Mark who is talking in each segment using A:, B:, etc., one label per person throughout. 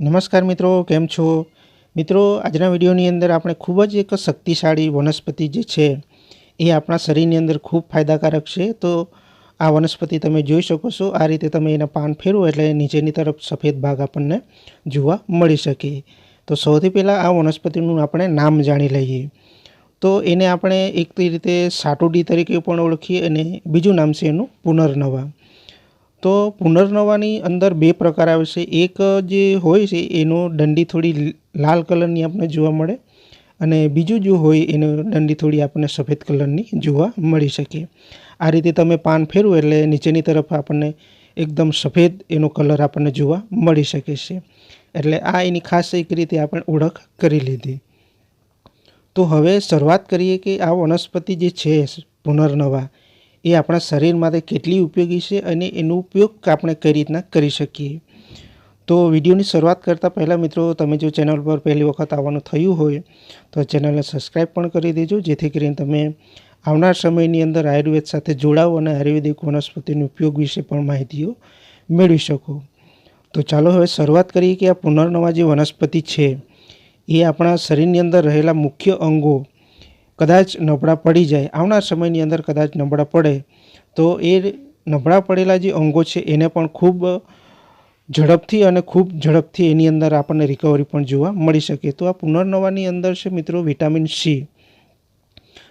A: નમસ્કાર મિત્રો, કેમ છો? મિત્રો, આજના વિડીયોની અંદર આપણે ખૂબ જ એક શક્તિશાળી વનસ્પતિ જે છે, એ આપણા શરીરની અંદર ખૂબ ફાયદાકારક છે. તો આ વનસ્પતિ તમે જોઈ શકો છો, આ રીતે તમે એના પાન ફેરવો એટલે નીચેની તરફ સફેદ ભાગ આપણને જોવા મળી શકે. તો સૌથી પહેલાં આ વનસ્પતિનું આપણે નામ જાણી લઈએ. તો એને આપણે એક રીતે સાટુડી તરીકે પણ ઓળખીએ અને બીજું નામ છે એનું પુનર્નવા. તો પુનર્નવાની અંદર બે પ્રકાર આવે છે. એક જે હોય છે, એનો દંડી થોડી લાલ કલરની આપણને જોવા મળે અને બીજું જો હોય, એનો દંડી થોડી આપણને સફેદ કલરની જોવા મળી શકે. આ રીતે તમે પાન ફેરવો એટલે નીચેની તરફ આપણને એકદમ સફેદ એનો કલર આપણને જોવા મળી શકે છે. એટલે આ એની ખાસ એક રીતે આપણે ઓળખ કરી લીધી. તો હવે શરૂઆત કરીએ કે આ વનસ્પતિ જે છે, પુનર્નવા એ આપણા શરીર માટે કેટલી ઉપયોગી છે અને એનો ઉપયોગ આપણે કઈ રીતના કરી શકીએ. તો વિડીયોની શરૂઆત કરતાં પહેલાં મિત્રો, તમે જો ચેનલ પર પહેલી વખત આવવાનું થયું હોય, તો ચેનલને સબસ્ક્રાઈબ પણ કરી દેજો, જેથી કરીને તમે આવનાર સમયની અંદર આયુર્વેદ સાથે જોડાઓ અને આયુર્વેદિક વનસ્પતિનો ઉપયોગ વિશે પણ માહિતીઓ મેળવી શકો. તો ચાલો હવે શરૂઆત કરીએ કે આ પુનર્નવા જે વનસ્પતિ છે, એ આપણા શરીરની અંદર રહેલા મુખ્ય અંગો કદાચ નબળા પડી જાય, આવનાર સમયની અંદર કદાચ નબળા પડે, તો એ નબળા પડેલા જે અંગો છે એને પણ ખૂબ ઝડપથી અને ખૂબ ઝડપથી એની અંદર આપણને રિકવરી પણ જોવા મળી શકે. તો આ પુનર્નવાની અંદર છે મિત્રો વિટામિન સી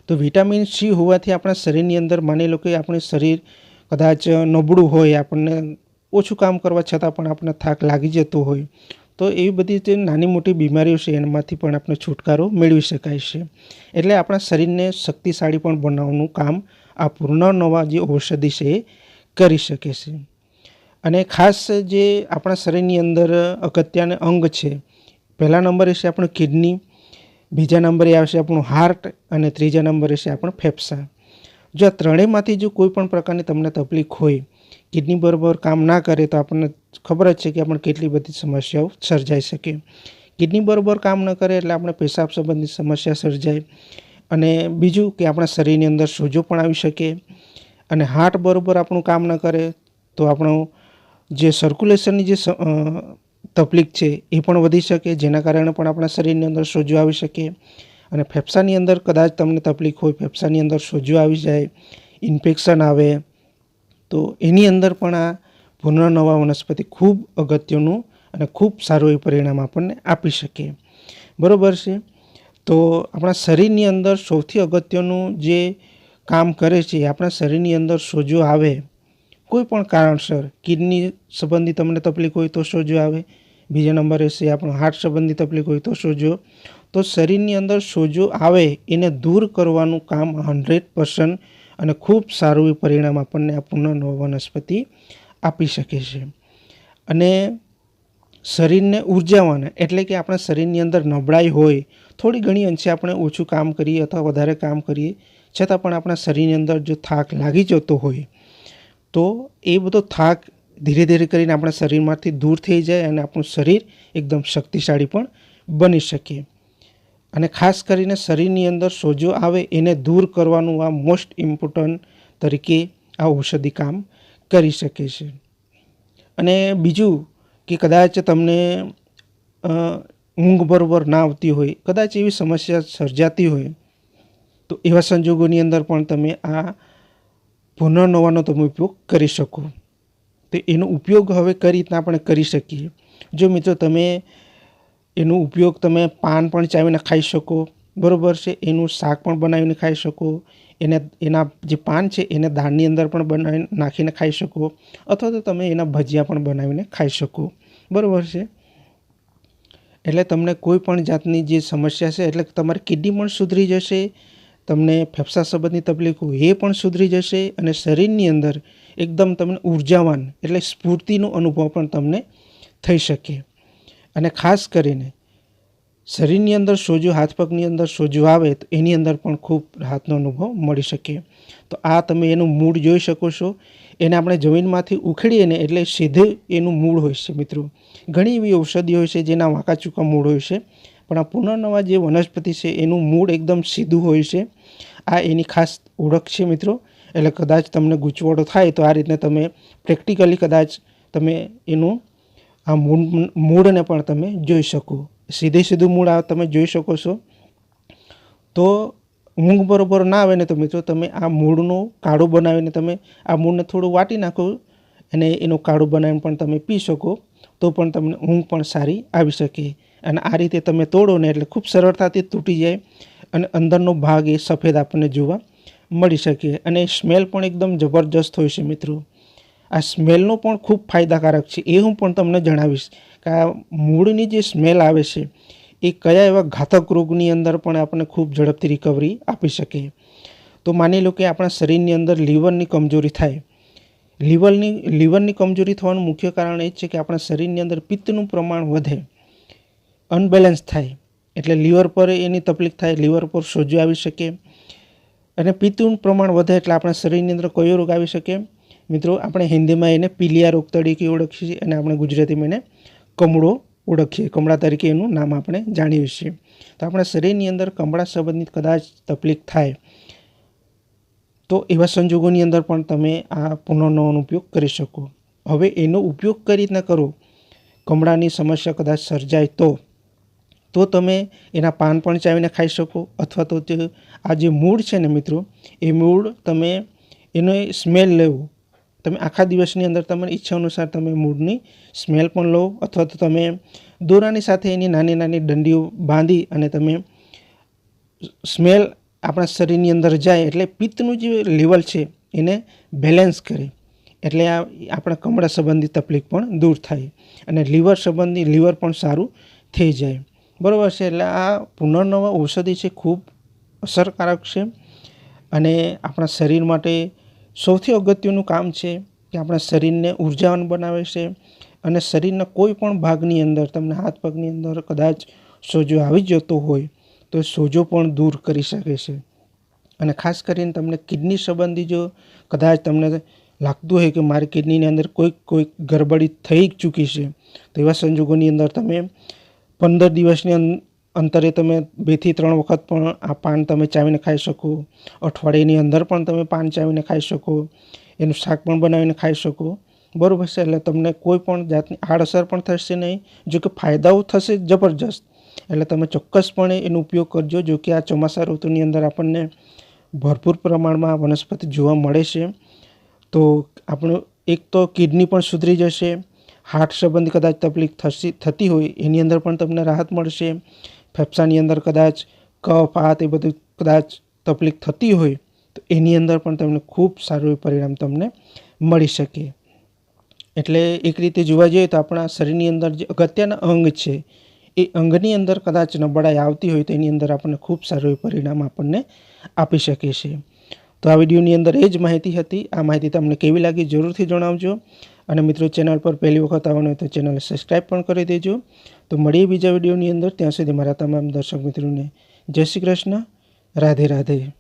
A: તો વિટામિન સી હોવાથી આપણા શરીરની અંદર માની લો કે આપણું શરીર કદાચ નબળું હોય, આપણને ઓછું કામ કરવા છતાં પણ આપણને થાક લાગી જતો હોય તો એવી બધી જે નાની મોટી બીમારીઓ છે એમાંથી પણ આપણે છુટકારો મેળવી શકાય છે. એટલે આપણા શરીરને શક્તિશાળી પણ બનાવવાનું કામ આ પુનર્નવા જે ઔષધિ છે, એ કરી શકે છે. અને ખાસ જે આપણા શરીરની અંદર અગત્યના અંગ છે, પહેલા નંબરે છે આપણું કિડની, બીજા નંબરે આવશે આપણું હાર્ટ અને ત્રીજા નંબરે છે આપણું ફેફસા. જો આ ત્રણેયમાંથી જો કોઈ પણ પ્રકારની તમને તકલીફ હોય કિડની બરાબર કામ ના કરે તો આપણને ખબર જ છે કે આપણને કેટલી બધી સમસ્યાઓ સર્જાઈ શકે. કિડની બરાબર કામ ન કરે એટલે આપણે પેશાબ સંબંધિત સમસ્યા સર્જાય. અને બીજું કે આપણા શરીરની અંદર સોજો પણ આવી શકે. અને હાર્ટ બરાબર આપણું કામ ન કરે તો આપણું જે સર્ક્યુલેશનની જે તકલીફ છે એ પણ વધી શકે, જેના કારણે પણ આપણા શરીરની અંદર સોજો આવી શકે. અને ફેફસાની અંદર કદાચ તમને તકલીફ હોય, ફેફસાની અંદર સોજો આવી જાય, ઇન્ફેક્શન આવે તો એની અંદર પણ આ પુનર્નવા વનસ્પતિ ખૂબ અગત્યનું અને ખૂબ સારું એ પરિણામ આપણને આપી શકે. બરાબર છે? તો આપણા શરીરની અંદર સૌથી અગત્યનું જે કામ કરે છે આપણા શરીરની અંદર સોજો આવે, કોઈ પણ કારણસર, કિડની સંબંધી તમને તકલીફ હોય તો સોજો આવે, બીજા નંબરે છે આપણો હાર્ટ સંબંધી તકલીફ હોય તો સોજો, તો શરીરની અંદર સોજો આવે, એને દૂર કરવાનું કામ હંડ્રેડ પર્સન્ટ અને ખૂબ સારું એવું પરિણામ આપણને આ પુનર્નવ વનસ્પતિ આપી શકે છે. અને શરીરને ઉર્જાવાન, એટલે કે આપણા શરીરની અંદર નબળાઈ હોય, થોડી ઘણી અંશે આપણે ઓછું કામ કરીએ અથવા વધારે કામ કરીએ, છતાં પણ આપણા શરીરની અંદર જો થાક લાગી જતો હોય, તો એ બધો થાક ધીરે ધીરે કરીને આપણા શરીરમાંથી દૂર થઈ જાય અને આપણું શરીર એકદમ શક્તિશાળી પણ બની શકે. અને ખાસ કરીને શરીરની અંદર સોજો આવે એને દૂર કરવાનું આ મોસ્ટ ઇમ્પોર્ટન્ટ તરીકે આ ઔષધિ કામ કરી શકે છે. અને બીજું કે કદાચ તમને ઊંઘ બરાબર ના આવતી હોય, કદાચ એવી સમસ્યા સર્જાતી હોય, તો એવા સંજોગોની અંદર પણ તમે આ પુનર્નવાનો તમે ઉપયોગ કરી શકો. તો એનો ઉપયોગ હવે કઈ રીતના આપણે કરી શકીએ? જો મિત્રો તમે એનો ઉપયોગ તમે પાન પણ ચાવીને ખાઈ શકો. બરાબર છે? એનું શાક પણ બનાવીને ખાઈ શકો. એને, એના જે પાન છે એને દાળની અંદર પણ બનાવી નાખીને ખાઈ શકો. અથવા તો તમે એના ભજીયા પણ બનાવીને ખાઈ શકો. બરાબર છે? એટલે તમને કોઈ પણ જાતની જે સમસ્યા છે, એટલે તમારી કિડની પણ સુધરી જશે, તમને ફેફસા સંબંધની તકલીફો એ પણ સુધરી જશે અને શરીરની અંદર એકદમ તમને ઉર્જાવાન એટલે સ્ફૂર્તિનો અનુભવ પણ તમને થઈ શકે. અને ખાસ કરીને શરીરની અંદર સોજો, હાથ પગની અંદર સોજો આવે તો એની અંદર પણ ખૂબ રાહતનો અનુભવ મળી શકે. તો આ તમે એનું મૂળ જોઈ શકો છો. એને આપણે જમીનમાંથી ઉખેડીએ ને એટલે સીધે એનું મૂળ હોય છે મિત્રો. ઘણી એવી ઔષધિ હોય છે જેના વાંકા ચૂકા મૂળ હોય છે. પણ આ પુનર્નવા જે વનસ્પતિ છે એનું મૂળ એકદમ સીધું હોય છે. આ એની ખાસ ઓળખ છે મિત્રો. એટલે કદાચ તમને ગૂંચવડો થાય તો આ રીતને તમે પ્રેક્ટિકલી કદાચ તમે એનું આ મૂળ મૂળને પણ તમે જોઈ શકો. સીધે સીધું મૂળ આ તમે જોઈ શકો છો. તો ઊંઘ બરોબર ના આવે ને તો મિત્રો તમે આ મૂળનું કાળું બનાવીને તમે આ મૂળને થોડું વાટી નાખો અને એનું કાળું બનાવીને પણ તમે પી શકો. તો પણ તમને ઊંઘ પણ સારી આવી શકે. અને આ રીતે તમે તોડો ને એટલે ખૂબ સરળતાથી તૂટી જાય અને અંદરનો ભાગ એ સફેદ આપણને જોવા મળી શકે. અને સ્મેલ પણ એકદમ જબરજસ્ત હોય છે મિત્રો. આ સ્મેલનો પણ ખૂબ ફાયદાકારક છે, એ હું પણ તમને જણાવીશ કે આ મૂળની જે સ્મેલ આવે છે, એ કયા એવા ઘાતક રોગની અંદર પણ આપણને ખૂબ ઝડપથી રિકવરી આપી શકે. તો માની લો કે આપણા શરીરની અંદર લીવરની કમજોરી થાય. લીવરની લીવરની કમજોરી થવાનું મુખ્ય કારણ એ છે કે આપણા શરીરની અંદર પિત્તનું પ્રમાણ વધે, અનબેલેન્સ થાય. એટલે લીવર પર એની તકલીફ થાય, લીવર પર સોજો આવી શકે. અને પિત્તનું પ્રમાણ વધે એટલે આપણા શરીરની અંદર કયો રોગ આવી શકે? મિત્રો, આપણે હિન્દીમાં એને પીલિયા રોગ તરીકે ઓળખીએ છીએ અને આપણે ગુજરાતીમાં એને કમળો ઓળખીએ કમળા તરીકે એનું નામ આપણે જાણીએ છીએ. તો આપણા શરીરની અંદર કમળા સંબંધિત કદાચ તકલીફ થાય, તો એવા સંજોગોની અંદર પણ તમે આ પુનઃનો ઉપયોગ કરી શકો. હવે એનો ઉપયોગ કઈ રીતના કરો? કમળાની સમસ્યા કદાચ સર્જાય તો તો તમે એના પાન પણ ચાવીને ખાઈ શકો અથવા તો આ જે મૂળ છે ને મિત્રો, એ મૂળ તમે એનો સ્મેલ લેવું. તમે આખા દિવસની અંદર તમારી ઈચ્છા અનુસાર તમે મૂળની સ્મેલ પણ લો, અથવા તો તમે દોરાની સાથે એની નાની નાની દંડીઓ બાંધી અને તમે સ્મેલ આપણા શરીરની અંદર જાય એટલે પિત્તનું જે લેવલ છે એને બેલેન્સ કરે. એટલે આ આપણા કમળા સંબંધી તકલીફ પણ દૂર થાય અને લીવર સંબંધી લીવર પણ સારું થઈ જાય. બરાબર છે, એટલે આ પુનર્નવા ઔષધિ છે ખૂબ અસરકારક છે અને આપણા શરીર માટે સૌથી અગત્યનું કામ છે કે આપણા શરીરને ઉર્જાવાન બનાવે છે અને શરીરના કોઈ પણ ભાગની અંદર, તમને હાથ પગની અંદર કદાચ સોજો આવી જતો હોય, તો સોજો પણ દૂર કરી શકે છે. અને ખાસ કરીને તમને કિડની સંબંધી જો કદાચ તમને લાગતું હોય કે મારી કિડનીની અંદર કોઈક કોઈક ગરબડી થઈ ચૂકી છે, તો એવા સંજોગોની અંદર તમે પંદર દિવસની અંતરે તમે બેથી ત્રણ વખત પણ આ પાન તમે ચાવીને ખાઈ શકો. અઠવાડિયાની અંદર પણ તમે પાન ચાવીને ખાઈ શકો. એનું શાક પણ બનાવીને ખાઈ શકો. બરાબર છે? એટલે તમને કોઈ પણ જાતની આડઅસર પણ થશે નહીં. જો કે ફાયદાઓ થશે જબરજસ્ત. એટલે તમે ચોક્કસપણે એનો ઉપયોગ કરજો. જો કે આ ચોમાસા ઋતુની અંદર આપણને ભરપૂર પ્રમાણમાં વનસ્પતિ જોવા મળે છે. તો આપણું એક તો કિડની પણ સુધરી જશે. હાર્ટ સંબંધી કદાચ તકલીફ થશે, થતી હોય, એની અંદર પણ તમને રાહત મળશે. ફેફસાની અંદર કદાચ કફ, આ તે બધું કદાચ તકલીફ થતી હોય, તો એની અંદર પણ તમને ખૂબ સારું પરિણામ તમને મળી શકે. એટલે એક રીતે જોવા જઈએ તો આપણા શરીરની અંદર જે અગત્યના અંગ છે, એ અંગની અંદર કદાચ નબળાઈ આવતી હોય તો એની અંદર આપણને ખૂબ સારું પરિણામ આપણને આપી શકે છે. તો આ વિડીયોની અંદર એ જ માહિતી હતી. આ માહિતી તમને કેવી લાગી જરૂરથી જણાવજો. અને મિત્રો ચેનલ પર પહેલી વખત આવવાનું હોય તો ચેનલ સબસ્ક્રાઈબ પણ કરી દેજો. તો મળીએ બીજા વિડીયોની અંદર. ત્યાં સુધી મારા તમામ દર્શક મિત્રોને જય શ્રી કૃષ્ણ. રાધે રાધે.